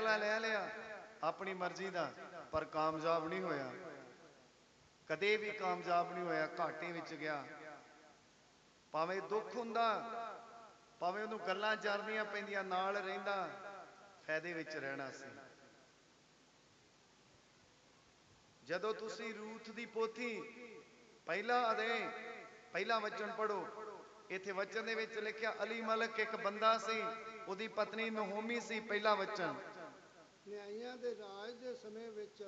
ਫੈਸਲਾ ਲੈ ਲਿਆ, ਆਪਣੀ ਮਰਜ਼ੀ ਦਾ, ਪਰ ਕਾਮਯਾਬ ਨਹੀਂ ਹੋਇਆ। ਕਦੇ ਵੀ ਕਾਮਯਾਬ ਨਹੀਂ ਹੋਇਆ, ਘਾਟੇ ਵਿੱਚ ਗਿਆ। ਭਾਵੇਂ ਦੁੱਖ ਹੁੰਦਾ, ਭਾਵੇਂ ਉਹਨੂੰ ਗੱਲਾਂ ਜਰਨੀਆਂ ਪੈਂਦੀਆਂ, ਨਾਲ ਰਹਿੰਦਾ, ਫਾਇਦੇ ਵਿੱਚ ਰਹਿਣਾ ਸੀ। ਜਦੋਂ ਤੁਸੀਂ ਰੂਥ ਦੀ ਪੋਥੀ ਪਹਿਲਾ ਅਦੇ ਪਹਿਲਾ ਵਚਨ ਪੜੋ ਇੱਥੇ ਵਚਨ ਦੇ ਵਿੱਚ ਲਿਖਿਆ, ਅਲੀ ਮਲਕ ਇੱਕ ਬੰਦਾ ਸੀ, ਉਹਦੀ ਪਤਨੀ ਨਹੋਮੀ ਸੀ, ਪਹਿਲਾ ਵਚਨ। ਨਿਆਈਆਂ ਦੇ ਰਾਜ ਦੇ ਸਮੇਂ ਵਿੱਚ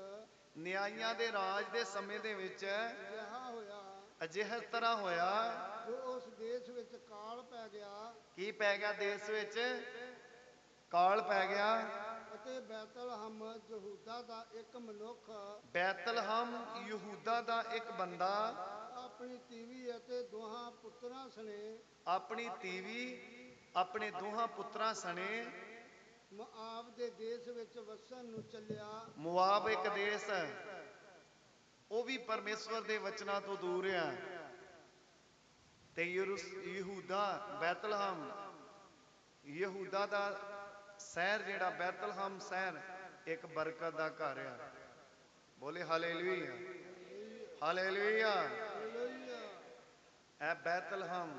ਨਿਆਈਆਂ ਦੇ ਰਾਜ ਦੇ ਸਮੇਂ ਦੇ ਵਿੱਚ ਅਜਿਹਾ ਹੋਇਆ। ਅਜਿਹਾ ਤਰ੍ਹਾਂ ਹੋਇਆ। ਜੋ ਉਸ ਦੇਸ਼ ਵਿੱਚ ਕਾਲ ਪੈ ਗਿਆ। ਕੀ ਪੈ ਗਿਆ ਦੇਸ਼ ਵਿੱਚ? ਕਾਲ ਪੈ ਗਿਆ। ਅਤੇ ਬੈਤਲਹਮ ਯਹੂਦਾ ਦਾ ਇੱਕ ਮਨੁੱਖ ਬੈਤਲਹਮ ਯਹੂਦਾ ਦਾ ਇੱਕ ਬੰਦਾ ਆਪਣੀ ਤੀਵੀ ਅਤੇ ਦੋਹਾਂ ਪੁੱਤਰਾਂ ਸਣੇ ਆਪਣੀ ਤੀਵੀ ਆਪਣੇ ਦੋਹਾਂ ਪੁੱਤਰਾਂ ਸਣੇ ਮਆਬ ਦੇ ਦੇਸ਼ ਵਿੱਚ ਵਸਣ ਨੂੰ ਚੱਲਿਆ। ਮੁਆਬ ਇੱਕ ਦੇਸ਼ ਹੈ। ਉਹ ਵੀ ਪਰਮੇਸ਼ਵਰ ਦੇ ਵਚਨਾਂ ਤੋਂ ਦੂਰ ਆ ਤੇ ਯਰੂਸ ਯਹੂਦਾ ਬੈਤਲਹਮ ਯਹੂਦਾ ਦਾ ਸ਼ਹਿਰ ਜਿਹੜਾ ਬੈਤਲਹਮ ਸ਼ਹਿਰ ਇੱਕ ਬਰਕਤ ਦਾ ਘਰ ਆ। ਬੋਲੇ ਹਾਲੇਲੂਇਆ। ਹਾਲੇਲੂਇਆ। ਹਾਲੇਲੂਇਆ। ਇਹ ਬੈਤਲਹਮ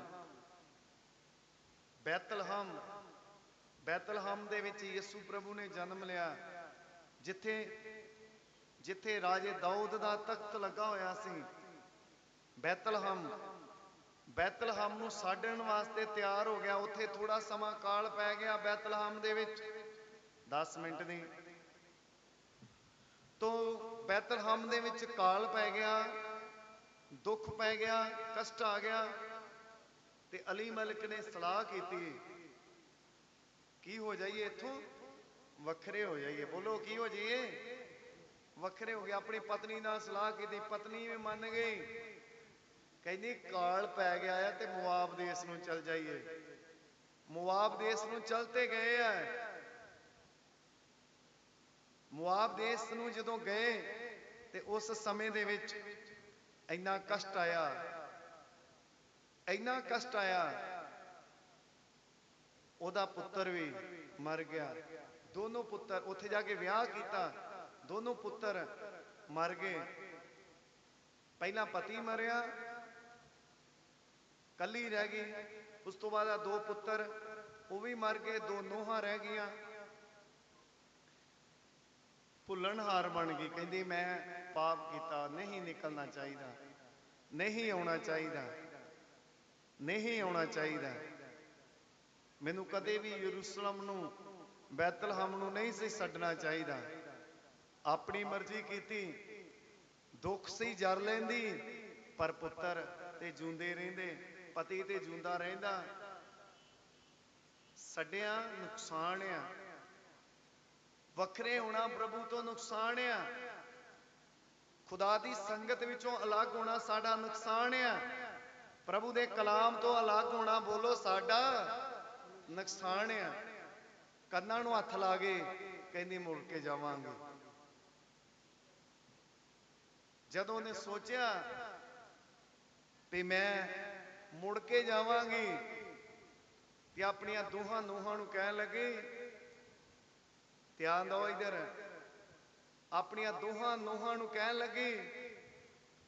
ਬੈਤਲਹਮ ਬੈਤਲਹਮ ਦੇ ਵਿੱਚ ਯਿਸੂ ਪ੍ਰਭੂ ਨੇ ਜਨਮ ਲਿਆ। ਜਿੱਥੇ ਜਿੱਥੇ ਰਾਜੇ ਦਾਊਦ ਦਾ ਤਖਤ ਲੱਗਾ ਹੋਇਆ ਸੀ, ਬੈਤਲਹਮ। ਬੈਤਲਹਮ ਨੂੰ ਸਾੜਨ ਵਾਸਤੇ ਤਿਆਰ ਹੋ ਗਿਆ। ਉੱਥੇ ਥੋੜਾ ਸਮਾਂ ਕਾਲ ਪੈ ਗਿਆ ਬੈਤਲਹਮ ਦੇ ਵਿੱਚ। 10 ਮਿੰਟ ਦੀ। ਤੋਂ ਬੈਤਲਹਮ ਦੇ ਵਿੱਚ ਕਾਲ ਪੈ ਗਿਆ, ਦੁੱਖ ਪੈ ਗਿਆ, ਕਸ਼ਟ ਆ ਗਿਆ ਤੇ ਅਲੀ ਮਲਕ ਨੇ ਸਲਾਹ ਕੀਤੀ। ਕੀ ਹੋ ਜਾਈਏ ਇੱਥੋਂ? ਵੱਖਰੇ ਹੋ ਜਾਈਏ। ਬੋਲੋ, ਕੀ ਹੋ ਜਾਈਏ? ਵੱਖਰੇ ਹੋ ਗਏ। ਆਪਣੀ ਪਤਨੀ ਨਾਲ ਸਲਾਹ ਕੀਤੀ। ਪਤਨੀ ਵੀ ਮੰਨ ਗਈ। ਕਹਿੰਦੀ, ਕਾਲ ਪੈ ਗਿਆ ਆ ਤੇ ਮੁਆਬ ਦੇਸ਼ ਨੂੰ ਚਲ ਜਾਈਏ। ਮੁਆਬ ਦੇਸ਼ ਨੂੰ ਚਲਤੇ ਗਏ ਆ। ਮੁਆਬ ਦੇਸ਼ ਨੂੰ ਜਦੋਂ ਗਏ ਤੇ ਉਸ ਸਮੇਂ ਦੇ ਵਿੱਚ ਇੰਨਾ ਕਸ਼ਟ ਆਇਆ। ਇੰਨਾ ਕਸ਼ਟ ਆਇਆ। ਉਹਦਾ ਪੁੱਤਰ ਵੀ ਮਰ ਗਿਆ। ਦੋਨੋਂ ਪੁੱਤਰ ਉੱਥੇ ਜਾ ਕੇ ਵਿਆਹ ਕੀਤਾ। ਦੋਨੋਂ ਪੁੱਤਰ ਮਰ ਗਏ। ਪਹਿਲਾਂ ਪਤੀ ਮਰਿਆ, ਕੱਲੀ ਰਹਿ ਗਈ। ਉਸ ਤੋਂ ਬਾਅਦ ਆ ਦੋ ਪੁੱਤਰ, ਉਹ ਵੀ ਮਰ ਗਏ, ਦੋ ਨੂੰਹਾਂ ਰਹਿ ਗਈਆਂ। ਭੁੱਲਣਹਾਰ ਬਣ ਗਈ। ਕਹਿੰਦੀ, ਮੈਂ ਪਾਪ ਕੀਤਾ, ਨਹੀਂ ਨਿਕਲਣਾ ਚਾਹੀਦਾ। ਨਹੀਂ ਆਉਣਾ ਚਾਹੀਦਾ। ਨਹੀਂ ਆਉਣਾ ਚਾਹੀਦਾ। ਮੈਨੂੰ ਕਦੇ ਵੀ ਯਰੂਸ਼ਲਮ ਨੂੰ, ਬੈਤਲਹਮ ਨੂੰ ਨਹੀਂ ਸੀ ਛੱਡਣਾ ਚਾਹੀਦਾ। ਆਪਣੀ ਮਰਜ਼ੀ ਕੀਤੀ, ਦੁੱਖ ਸੀ ਜਰ ਲੈਂਦੀ, ਪਰ ਪੁੱਤਰ ਤੇ ਜੂੰਦੇ ਰਹਿੰਦੇ, ਪਤੀ ਤੇ ਜੁੰਦਾ ਰਹਿੰਦਾ। ਛੱਡਿਆ, ਨੁਕਸਾਨ ਆ। ਵੱਖਰੇ ਹੋਣਾ ਪ੍ਰਭੂ ਤੋਂ ਨੁਕਸਾਨ ਆ। ਖੁਦਾ ਦੀ ਸੰਗਤ ਵਿੱਚੋਂ ਅਲੱਗ ਹੋਣਾ ਸਾਡਾ ਨੁਕਸਾਨ ਆ। ਪ੍ਰਭੂ ਦੇ ਕਲਾਮ ਤੋਂ ਅਲੱਗ ਹੋਣਾ ਬੋਲੋ ਸਾਡਾ। ਨੁਕਸਾਨ ਆ। ਕੰਨਾਂ ਨੂੰ ਹੱਥ ਲਾ ਕੇ ਕਹਿੰਦੀ, ਮੁੜ ਕੇ ਜਾਵਾਂਗੇ। ਜਦੋਂ ਉਹਨੇ ਸੋਚਿਆ ਵੀ ਮੈਂ ਮੁੜ ਕੇ ਜਾਵਾਂਗੀ ਤੇ ਆਪਣੀਆਂ ਦੋਹਾਂ ਨੂੰਹਾਂ ਨੂੰ ਕਹਿਣ ਲੱਗੇ, ਧਿਆਨ ਦਿਓ ਇਧਰ। ਆਪਣੀਆਂ ਦੋਹਾਂ ਨੂੰਹਾਂ ਨੂੰ ਕਹਿਣ ਲੱਗੀ,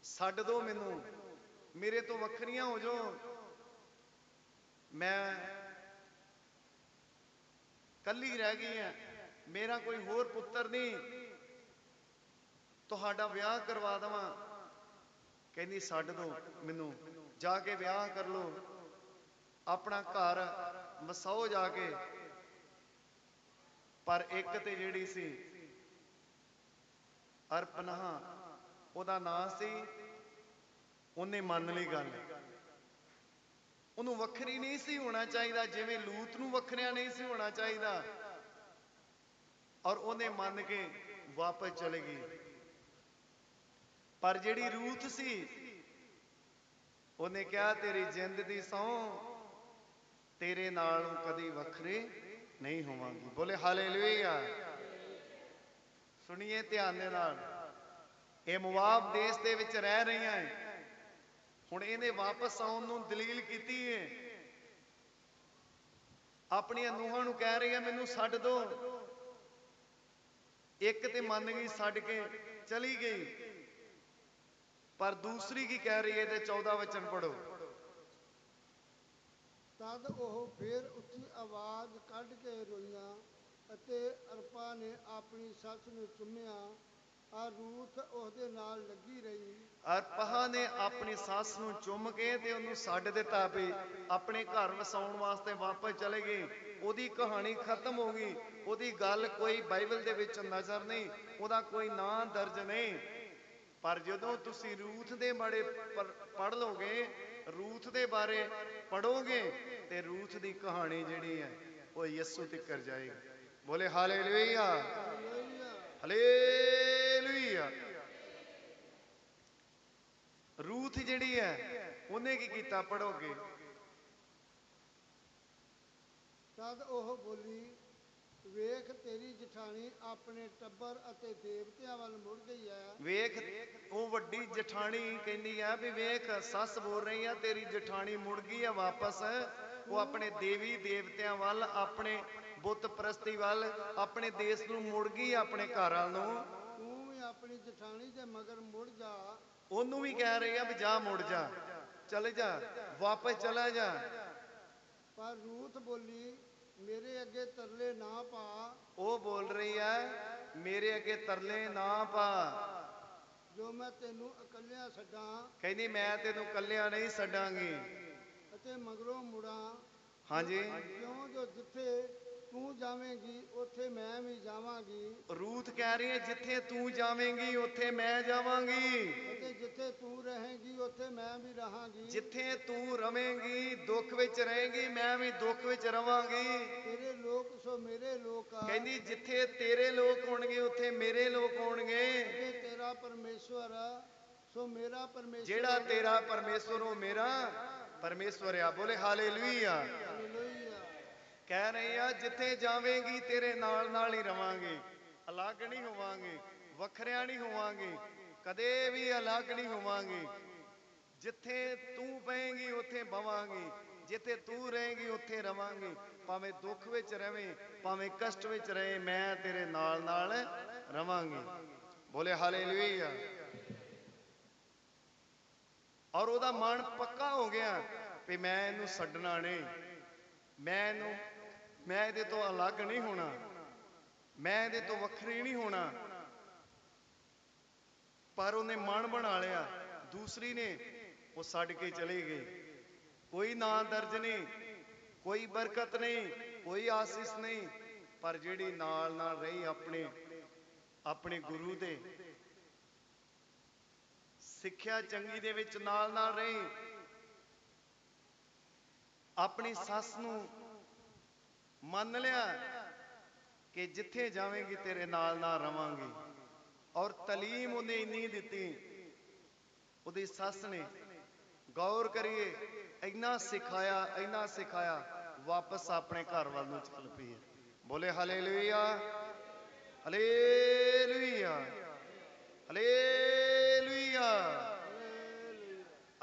ਛੱਡ ਦਿਓ ਮੈਨੂੰ, ਮੇਰੇ ਤੋਂ ਵੱਖਰੀਆਂ ਹੋ ਜਾਓ। ਮੈਂ ਕੱਲੀ ਰਹਿ ਗਈ ਹੈ। ਮੇਰਾ ਕੋਈ ਹੋਰ ਪੁੱਤਰ ਨਹੀਂ। ਤੁਹਾਡਾ ਵਿਆਹ ਕਰਵਾ ਦਵਾਂ। ਕਹਿੰਦੀ, ਛੱਡ ਦੋ ਮੈਨੂੰ। ਜਾ ਕੇ ਵਿਆਹ ਕਰ ਲੋ ਆਪਣਾ ਘਰ ਵਸਾਓ ਜਾ ਕੇ। ਪਰ ਇੱਕ ਤੇ ਜਿਹੜੀ ਸੀ, ਅਰਪਨਹ, ਉਹਦਾ ਨਾਂ ਸੀ, ਉਹਨੇ ਮੰਨ ਲਈ ਗੱਲ। ਉਹਨੂੰ ਵੱਖਰੀ ਨਹੀਂ ਸੀ ਹੋਣਾ ਚਾਹੀਦਾ, ਜਿਵੇਂ ਲੂਤ ਨੂੰ ਵੱਖਰਿਆ ਨਹੀਂ ਸੀ ਹੋਣਾ ਚਾਹੀਦਾ। ਔਰ ਉਹਨੇ ਮੰਨ ਕੇ ਵਾਪਸ ਚਲੇ ਗਈ। ਪਰ ਜਿਹੜੀ ਰੂਥ ਸੀ, ਉਹਨੇ ਕਿਹਾ, ਤੇਰੀ ਜਿੰਦ ਦੀ ਸੌ ਤੇਰੇ ਨਾਲ ਕਦੀ ਵੱਖਰੇ ਨਹੀਂ ਹੋਵਾਂਗੀ। ਬੋਲੇ, ਹਾਲੇਲੂਇਆ! ਸੁਣੀਏ ਧਿਆਨ ਦੇ ਨਾਲ। ਇਹ ਮੁਆਬ ਦੇਸ਼ ਦੇ ਵਿੱਚ ਰਹਿ ਰਹੀਆਂ ਹੈ ਹੁਣ ਇਹਨੇ ਵਾਪਸ ਆਉਣ ਨੂੰ ਦਲੀਲ ਕੀਤੀ ਹੈ ਆਪਣੀਆਂ ਨੂੰਹਾਂ ਨੂੰ ਕਹਿ ਰਹੀ ਹੈ ਮੈਨੂੰ ਛੱਡ ਦੋ। ਇੱਕ ਤੇ ਮੰਨ ਗਈ, ਛੱਡ ਕੇ ਚਲੀ ਗਈ। ਪਰ ਦੂਸਰੀ ਕੀ ਕਹਿ ਰਹੀ ਹੈ ਤੇ 14 ਵਚਨ ਪੜੋ ਤਦ ਉਹ ਫੇਰ ਉੱਚੀ ਆਵਾਜ਼ ਕੱਢ ਕੇ ਰੋਈਆਂ ਅਤੇ ਅਰਪਾ ਨੇ ਆਪਣੀ ਸੱਸ ਨੂੰ ਚੁੰਮਿਆ। ਆ ਰੂਥ ਉਹਦੇ ਨਾਲ ਲੱਗੀ ਰਹੀ। ਅਰਪਹਾ ਨੇ ਆਪਣੀ ਸੱਸ ਨੂੰ ਚੁੰਮ ਕੇ ਤੇ ਉਹਨੂੰ ਛੱਡ ਦਿੱਤਾ ਵੀ ਆਪਣੇ ਘਰ ਵਸਾਉਣ ਵਾਸਤੇ ਵਾਪਸ ਚਲੇ ਗਏ। ਉਹਦੀ ਕਹਾਣੀ ਖਤਮ ਹੋ ਗਈ। ਉਹਦੀ ਗੱਲ ਕੋਈ ਬਾਈਬਲ ਦੇ ਵਿੱਚ ਨਜ਼ਰ ਨਹੀਂ, ਉਹਦਾ ਕੋਈ ਨਾਂ ਦਰਜ ਨਹੀਂ। ਪਰ ਜਦੋਂ ਤੁਸੀਂ ਰੂਥ ਦੇ ਬਾਰੇ ਪੜ ਲਓਗੇ ਰੂਥ ਦੇ ਬਾਰੇ ਪੜੋਗੇ ਤੇ ਰੂਥ ਦੀ ਕਹਾਣੀ ਜਿਹੜੀ ਹੈ, ਉਹ ਯਿਸੂ ਤੱਕਰ ਜਾਏਗੀ। ਬੋਲੇ ਹਾਲੇਲੂਇਆ। ਹਲੇ ਹਾਲੇਲੂਇਆ ਰੂਥ ਜਿਹੜੀ ਹੈ ਉਹਨੇ ਕੀ ਕੀਤਾ ਪੜੋਗੇ ਤਦ ਉਹ ਬੋਲੀ ਵੇਖ ਤੇਰੀ ਜਠਾਣੀ ਆਪਣੇ ਟੱਬਰ ਅਤੇ ਦੇਵਤਿਆਂ ਵੱਲ ਮੁੜ ਗਈ ਹੈ। ਵੇਖ ਉਹ ਵੱਡੀ ਜਠਾਣੀ ਕਹਿੰਦੀ ਆ ਵੀ ਵੇਖ ਸੱਸ ਬੋਲ ਰਹੀ ਆ ਤੇਰੀ ਜਠਾਣੀ ਮੁੜ ਗਈ ਆ ਵਾਪਸ। ਉਹ ਆਪਣੇ ਦੇਵੀ ਦੇਵਤਿਆਂ ਵੱਲ ਆਪਣੇ ਬੁੱਤ ਪ੍ਰਸਤੀ ਵੱਲ ਆਪਣੇ ਦੇਸ਼ ਨੂੰ ਮੁੜ ਗਈ ਆਪਣੇ ਘਰ ਵੱਲ ਨੂੰ। ਤੂੰ ਵੀ ਆਪਣੀ ਜਠਾਣੀ ਦੇ ਮਗਰ ਮੁੜ ਜਾ। ਉਹਨੂੰ ਵੀ ਕਹਿ ਰਹੀ ਆ ਵੀ ਜਾ ਮੁੜ ਜਾ। ਚਲੇ ਜਾ ਵਾਪਸ ਚਲਾ ਜਾ। ਪਰ ਰੂਥ ਬੋਲੀ ਮੇਰੇ ਅੱਗੇ ਤਰਲੇ ਨਾ ਪਾ। ਉਹ ਬੋਲ ਰਹੀ ਹੈ ਮੇਰੇ ਅੱਗੇ ਤਰਲੇ ਨਾ ਪਾ। ਜੋ ਮੈਂ ਤੈਨੂੰ ਇਕੱਲਿਆਂ ਛੱਡਾਂ। ਕਹਿੰਦੀ ਮੈਂ ਤੈਨੂੰ ਕੱਲਿਆ ਨਹੀਂ ਛੱਡਾਂਗੀ। ਅਤੇ ਮਗਰੋਂ ਮੁੜਾਂ। ਹਾਂਜੀ। ਕਿਉਂ? ਜੋ ਜਿੱਥੇ ਤੂੰ ਜਾਵੇਂਗੀ ਉੱਥੇ ਮੈਂ ਵੀ ਜਾਵਾਂਗੀ। ਰੂਥ ਕਹਿ ਰਹੀ ਹੈ ਜਿੱਥੇ ਤੂੰ ਜਾਵੇਂਗੀ ਉੱਥੇ ਮੈਂ ਜਾਵਾਂਗੀ। ਅਤੇ ਜਿੱਥੇ ਤੂੰ ਰਹੇਂਗੀ ਉੱਥੇ ਮੈਂ ਵੀ ਰਹਾਂਗੀ। ਜਿੱਥੇ ਤੂੰ ਰਵੇਂਗੀ ਦੁੱਖ ਵਿੱਚ ਰਹੇਂਗੀ ਮੈਂ ਵੀ ਦੁੱਖ ਵਿੱਚ ਰਵਾਂਗੀ। ਤੇਰੇ ਲੋਕ ਸੋ ਮੇਰੇ ਲੋਕ ਆ। ਕਹਿੰਦੀ ਜਿੱਥੇ ਤੇਰੇ ਲੋਕ ਹੋਣਗੇ ਉੱਥੇ ਮੇਰੇ ਲੋਕ ਹੋਣਗੇ। ਤੇ ਤੇਰਾ ਪਰਮੇਸ਼ਵਰ ਸੋ ਮੇਰਾ ਪਰਮੇਸ਼ਵਰ ਜਿਹੜਾ ਤੇਰਾ ਪਰਮੇਸ਼ਵਰ ਉਹ ਮੇਰਾ। ਪਰਮੇਸ਼ਵਰ ਆ ਬੋਲੇ ਹਾਲੇਲੂਇਆ। ਕਹਿ ਰਹੇ ਆ, ਜਿੱਥੇ ਜਾਵੇਂਗੀ ਤੇਰੇ ਨਾਲ ਨਾਲ ਹੀ ਰਵਾਂਗੇ। ਅਲੱਗ ਨਹੀਂ ਹੋਵਾਂਗੇ, ਵੱਖਰਿਆਂ ਨਹੀਂ ਹੋਵਾਂਗੇ, ਕਦੇ ਵੀ ਅਲੱਗ ਨਹੀਂ ਹੋਵਾਂਗੇ। ਜਿੱਥੇ ਤੂੰ ਪਏਂਗੀ, ਉੱਥੇ ਬਵਾਂਗੇ। ਜਿੱਥੇ ਤੂੰ ਰਹੇਂਗੀ, ਉੱਥੇ ਰਵਾਂਗੇ। ਭਾਵੇਂ ਦੁੱਖ ਵਿੱਚ ਰਵੇਂ, ਭਾਵੇਂ ਕਸ਼ਟ ਵਿੱਚ ਰਹੇ ਮੈਂ ਤੇਰੇ ਨਾਲ ਨਾਲ ਰਵਾਂਗੀ। ਬੋਲੇ ਹਾਲੇਲੂਇਆ। ਔਰ ਉਹਦਾ ਮਨ ਪੱਕਾ ਹੋ ਗਿਆ ਵੀ ਮੈਂ ਇਹਨੂੰ ਛੱਡਣਾ ਨਹੀਂ। ਮੈਂ ਇਹਨੂੰ ਮੈਂ ਇਹਦੇ ਤੋਂ ਅਲੱਗ ਨਹੀਂ ਹੋਣਾ। ਮੈਂ ਇਹਦੇ ਤੋਂ ਵੱਖਰੀ ਨਹੀਂ ਹੋਣਾ। ਪਰ ਉਹਨੇ ਮਨ ਬਣਾ ਲਿਆ। ਦੂਸਰੀ ਨੇ ਉਹ ਛੱਡ ਕੇ ਚਲੇ ਗਏ। ਕੋਈ ਨਾਂ ਦਰਜ ਨਹੀਂ, ਕੋਈ ਬਰਕਤ ਨਹੀਂ, ਕੋਈ ਆਸੀਸ ਨਹੀਂ। ਪਰ ਜਿਹੜੀ ਨਾਲ ਨਾਲ ਰਹੀ ਆਪਣੇ ਆਪਣੇ ਗੁਰੂ ਦੇ। ਸਿੱਖਿਆ ਚੰਗੀ ਦੇ ਵਿੱਚ ਨਾਲ ਨਾਲ ਰਹੀ। ਆਪਣੀ ਸੱਸ ਨੂੰ ਮੰਨ ਲਿਆ ਕਿ ਜਿੱਥੇ ਜਾਵੇਂਗੀ ਤੇਰੇ ਨਾਲ ਨਾਲ ਰਵਾਂਗੀ। ਔਰ ਤਾਲੀਮ ਉਹਨੇ ਇੰਨੀ ਦਿੱਤੀ, ਉਹਦੀ ਸੱਸ ਨੇ, ਗੌਰ ਕਰੀਏ, ਇੰਨਾ ਸਿਖਾਇਆ ਇੰਨਾ ਸਿਖਾਇਆ, ਵਾਪਸ ਆਪਣੇ ਘਰ ਵੱਲ ਨੂੰ ਚੱਲ ਪਈ ਹੈ। ਬੋਲੇ ਹਾਲੇਲੂਇਆ ਹਾਲੇਲੂਇਆ ਹਾਲੇਲੂਇਆ।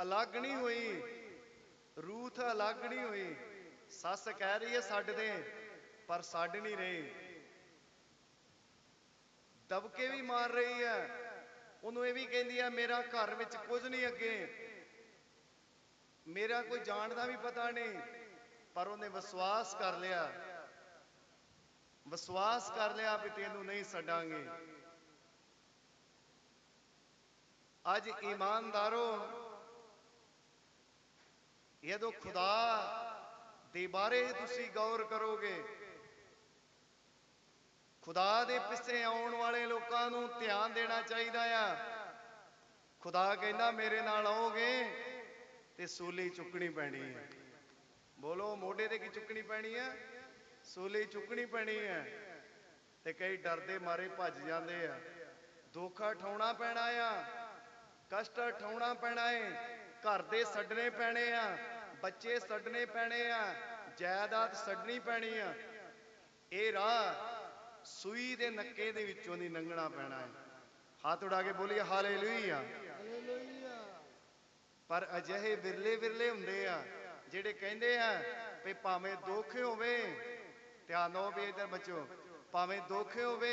ਅਲੱਗ ਨਹੀਂ ਹੋਈ, ਰੂਥ ਅਲੱਗ ਨਹੀਂ ਹੋਈ। ਸੱਸ ਕਹਿ ਰਹੀ ਹੈ ਸਾਡੇ ਦੇ ਪਰ ਛੱਡ ਨਹੀਂ ਰਹੀ। ਦਬਕੇ ਵੀ ਮਾਰ ਰਹੀ ਹੈ। ਉਹਨੂੰ ਇਹ ਵੀ ਕਹਿੰਦੀ ਹੈ ਮੇਰਾ ਘਰ ਵਿੱਚ ਕੁਝ ਨਹੀਂ ਅੱਗੇ। ਮੇਰਾ ਕੋਈ ਜਾਣ ਦਾ ਵੀ ਪਤਾ ਨਹੀਂ। ਪਰ ਉਹਨੇ ਵਿਸ਼ਵਾਸ ਕਰ ਲਿਆ। ਵਿਸ਼ਵਾਸ ਕਰ ਲਿਆ ਵੀ ਤੈਨੂੰ ਨਹੀਂ ਛੱਡਾਂਗੇ। ਅੱਜ ਇਮਾਨਦਾਰੋ, ਜਦੋਂ ਖੁਦਾ ਦੇ ਬਾਰੇ ਤੁਸੀਂ ਗੌਰ ਕਰੋਗੇ ਖੁਦਾ ਦੇ ਪਿੱਛੇ ਆਉਣ ਵਾਲੇ ਲੋਕਾਂ ਨੂੰ ਧਿਆਨ ਦੇਣਾ ਚਾਹੀਦਾ ਆ। ਖੁਦਾ ਕਹਿੰਦਾ ਮੇਰੇ ਨਾਲ ਆਓਗੇ ਤੇ ਸੂਲੀ ਚੁੱਕਣੀ ਪੈਣੀ ਹੈ ਬੋਲੋ, ਮੋਢੇ ਤੇ ਕੀ ਚੁੱਕਣੀ ਪੈਣੀ ਹੈ ਸੂਲੀ ਚੁੱਕਣੀ ਪੈਣੀ ਹੈ ਤੇ ਕਈ ਡਰਦੇ ਮਾਰੇ ਭੱਜ ਜਾਂਦੇ ਆ। ਦੋਖਾ ਠਾਉਣਾ ਪੈਣਾ ਆ। ਕਸ਼ਟ ਠਾਉਣਾ ਪੈਣਾ ਏ। ਘਰ ਦੇ ਛੱਡਣੇ ਪੈਣੇ ਆ। ਬੱਚੇ ਛੱਡਣੇ ਪੈਣੇ ਆ। ਜਾਇਦਾਦ ਛੱਡਣੀ ਪੈਣੀ ਆ। ਇਹ ਰਾਹ ਸੂਈ ਦੇ ਨੱਕੇ ਦੇ ਵਿੱਚੋਂ ਦੀ ਲੰਘਣਾ ਪੈਣਾ ਹੈ। ਹੱਥ ਉਡਾ ਕੇ ਬੋਲੀਏ ਹਾਲੇਲੂਇਆ। ਹਾਲੇਲੂਇਆ। ਪਰ ਅਜਿਹੇ ਵਿਰਲੇ ਵਿਰਲੇ ਹੁੰਦੇ ਆ ਜਿਹੜੇ ਕਹਿੰਦੇ ਆ ਵੀ ਭਾਵੇਂ ਦੁੱਖ ਹੋਵੇ ਧਿਆਨ ਦਿਓ ਵੀ ਇਧਰ ਬੱਚੋ ਭਾਵੇਂ ਦੁੱਖ ਹੋਵੇ